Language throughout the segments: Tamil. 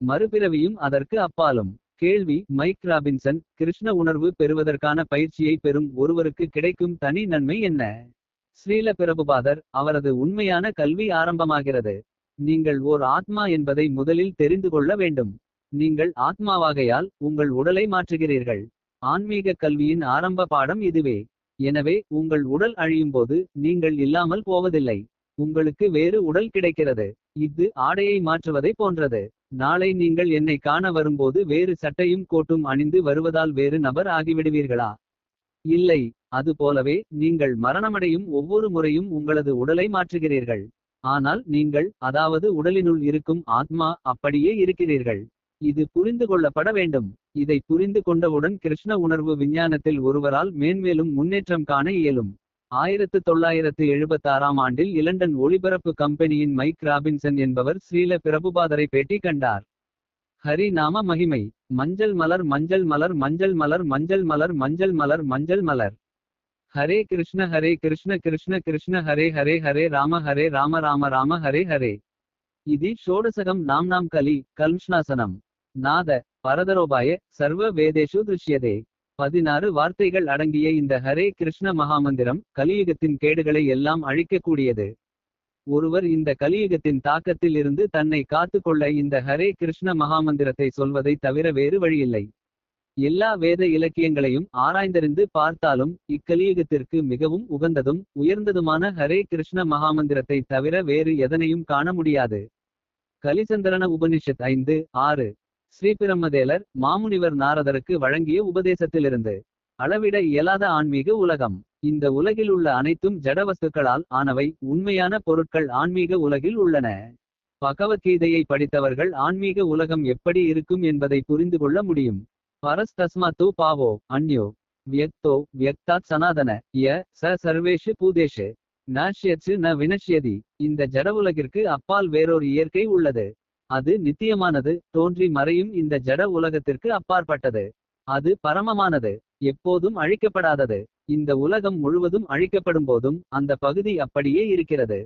மறுபிறவியும் அதற்கு அப்பாலும். கேள்வி மைக் ராபின்சன் கிருஷ்ண உணர்வு பெறுவதற்கான பயிற்சியை பெறும் ஒருவருக்கு கிடைக்கும் தனி நன்மை என்ன? ஸ்ரீல பிரபுபாதர் அவரது உண்மையான கல்வி ஆரம்பமாகிறது. நீங்கள் ஓர் ஆத்மா என்பதை முதலில் தெரிந்து கொள்ள வேண்டும். நீங்கள் ஆத்மாவாகையால் உங்கள் உடலை மாற்றுகிறீர்கள். ஆன்மீக கல்வியின் ஆரம்ப பாடம் இதுவே. எனவே உங்கள் உடல் அழியும்போது நீங்கள் இல்லாமல் போவதில்லை. உங்களுக்கு வேறு உடல் கிடைக்கிறது. இது ஆடையை மாற்றுவதை போன்றது. நாளை நீங்கள் என்னை காண வரும்போது வேறு சட்டையும் கோட்டும் அணிந்து வருவதால் வேறு நபர் ஆகிவிடுவீர்களா? இல்லை அது போலவே நீங்கள் மரணமடையும் ஒவ்வொரு முறையும் உங்களது உடலை மாற்றுகிறீர்கள். ஆனால் நீங்கள் அதாவது உடலினுள் இருக்கும் ஆத்மா அப்படியே இருக்கிறீர்கள். இது புரிந்து கொள்ளப்பட வேண்டும். இதை புரிந்து கொண்டவுடன் கிருஷ்ண உணர்வு விஞ்ஞானத்தில் ஒருவரால் மேன்மேலும் முன்னேற்றம் காண இயலும். ஆயிரத்து தொள்ளாயிரத்து எழுபத்தாறாம் ஆண்டில் இலண்டன் ஒளிபரப்பு கம்பெனியின் மைக் ராபின்சன் என்பவர் ஸ்ரீல பிரபுபாதரை பேட்டி கண்டார். ஹரி நாம மகிமை. மஞ்சள் மலர் மஞ்சள் மலர் மஞ்சள் மலர் மஞ்சள் மலர் மஞ்சள் மலர் மஞ்சள் மலர். ஹரே கிருஷ்ண ஹரே கிருஷ்ண கிருஷ்ண கிருஷ்ண ஹரே ஹரே ஹரே ராம ஹரே ராம ராம ராம ஹரே ஹரே. இது ஷோடசகம் நாம் நாம் கலி கல்ஷ்ணாசனம் நாத பரதரோபாய சர்வ வேதேஷு திருஷ்யதே. பதினாறு வார்த்தைகள் அடங்கிய இந்த ஹரே கிருஷ்ண மகாமந்திரம் கலியுகத்தின் கேடுகளை எல்லாம் அழிக்கக்கூடியது. ஒருவர் இந்த கலியுகத்தின் தாக்கத்தில் இருந்து தன்னை காத்துக் கொள்ள இந்த ஹரே கிருஷ்ண மகாமந்திரத்தை சொல்வதை தவிர வேறு வழியில்லை. எல்லா வேத இலக்கியங்களையும் ஆராய்ந்தறிந்து பார்த்தாலும் இக்கலியுகத்திற்கு மிகவும் உகந்ததும் உயர்ந்ததுமான ஹரே கிருஷ்ண மகாமந்திரத்தை தவிர வேறு எதனையும் காண முடியாது. கலிசந்திரன உபனிஷத் ஐந்து ஆறு. ஸ்ரீபிரம்மதேலர் மாமுனிவர் நாரதருக்கு வழங்கிய உபதேசத்திலிருந்து அளவிட இயலாத ஆன்மீக உலகம். இந்த உலகில் உள்ள அனைத்தும் ஜடவஸ்துக்களால் ஆனவை உண்மையான பொருட்கள் ஆன்மீக உலகில் உள்ளன. பகவத்கீதையை படித்தவர்கள் ஆன்மீக உலகம் எப்படி இருக்கும் என்பதை புரிந்து கொள்ள முடியும். பரஸ் தஸ்மாத்து பாவோ அந்யோ வியக்தோ வியக்தாத் சனாதன ய ச சர்வேஷு பூதேஷு. நாஷ்யச்சு ந வினஷ்யதி. இந்த ஜட உலகிற்கு அப்பால் வேறொரு இயற்கை உள்ளது. அது நித்தியமானது தோன்றி மறையும் இந்த ஜட உலகத்திற்கு அப்பாற்பட்டது. அது பரமமானது எப்போதும் அழிக்கப்படாதது. இந்த உலகம் முழுவதும் அழிக்கப்படும் போதும் அந்த பகுதி அப்படியே இருக்கிறது.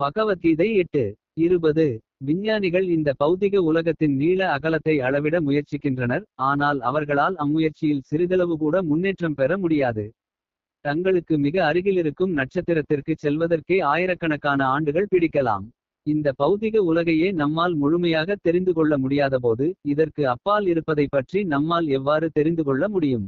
பகவத்கீதை எட்டு இருபது. விஞ்ஞானிகள் இந்த பௌதிக உலகத்தின் நீள அகலத்தை அளவிட முயற்சிக்கின்றனர் ஆனால் அவர்களால் அம்முயற்சியில் சிறிதளவு கூட முன்னேற்றம் பெற முடியாது. தங்களுக்கு மிக அருகிலிருக்கும் நட்சத்திரத்திற்கு செல்வதற்கே ஆயிரக்கணக்கான ஆண்டுகள் பிடிக்கலாம். இந்த பௌதிக உலகையே நம்மால் முழுமையாக தெரிந்து கொள்ள முடியாதபோது இதற்கு அப்பால் இருப்பதை பற்றி நம்மால் எவ்வாறு தெரிந்து கொள்ள முடியும்?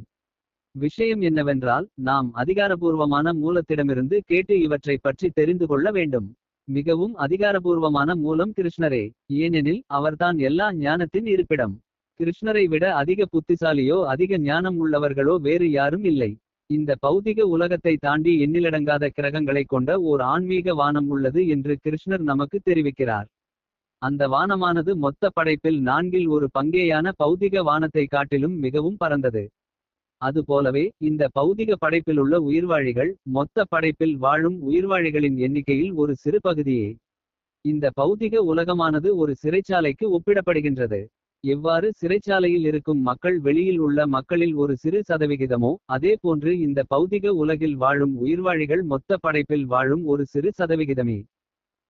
விஷயம் என்னவென்றால் நாம் அதிகாரபூர்வமான மூலத்திடமிருந்து கேட்டு இவற்றை பற்றி தெரிந்து கொள்ள வேண்டும். மிகவும் அதிகாரபூர்வமான மூலம் கிருஷ்ணரே ஏனெனில் அவர்தான் எல்லா ஞானத்தின் இருப்பிடம். கிருஷ்ணரை விட அதிக புத்திசாலியோ அதிக ஞானம் உள்ளவர்களோ வேறு யாரும் இல்லை. இந்த பௌதிக உலகத்தை தாண்டி எண்ணிலடங்காத கிரகங்களைக் கொண்ட ஓர் ஆன்மீக வானம் உள்ளது என்று கிருஷ்ணர் நமக்கு தெரிவிக்கிறார். அந்த வானமானது மொத்த படைப்பில் நான்கில் ஒரு பங்கேயான பௌதிக வானத்தை காட்டிலும் மிகவும் பரந்தது. அதுபோலவே இந்த பௌதிக படைப்பிலுள்ள உயிர்வாழிகள் மொத்த படைப்பில் வாழும் உயிர்வாழிகளின் எண்ணிக்கையில் ஒரு சிறு பகுதியே. இந்த பௌதிக உலகமானது ஒரு சிறைச்சாலைக்கு ஒப்பிடப்படுகின்றது. எவ்வாறு சிறைச்சாலையில் இருக்கும் மக்கள் வெளியில் உள்ள மக்களில் ஒரு சிறு சதவிகிதமோ அதே போன்று இந்த பௌதிக உலகில் வாழும் உயிர்வாழிகள் மொத்த படைப்பில் வாழும் ஒரு சிறு சதவிகிதமே.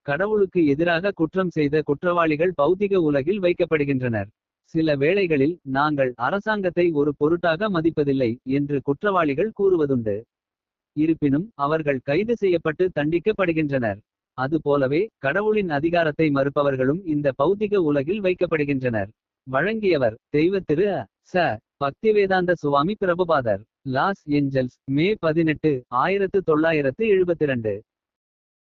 கடவுளுக்கு எதிராக குற்றம் செய்த குற்றவாளிகள் பௌதிக உலகில் வைக்கப்படுகின்றனர். சில வேளைகளில் நாங்கள் அரசாங்கத்தை ஒரு பொருட்டாக மதிப்பதில்லை என்று குற்றவாளிகள் கூறுவதுண்டு. இருப்பினும் அவர்கள் கைது செய்யப்பட்டு தண்டிக்கப்படுகின்றனர். அதுபோலவே கடவுளின் அதிகாரத்தை மறுப்பவர்களும் இந்த பௌதிக உலகில் வைக்கப்படுகின்றனர். வழங்கியவர் தெய்வ திரு ச. பக்திவேதாந்த சுவாமி பிரபுபாதர். லாஸ் ஏஞ்சல்ஸ் மே பதினெட்டு ஆயிரத்து தொள்ளாயிரத்து எழுபத்திரண்டு.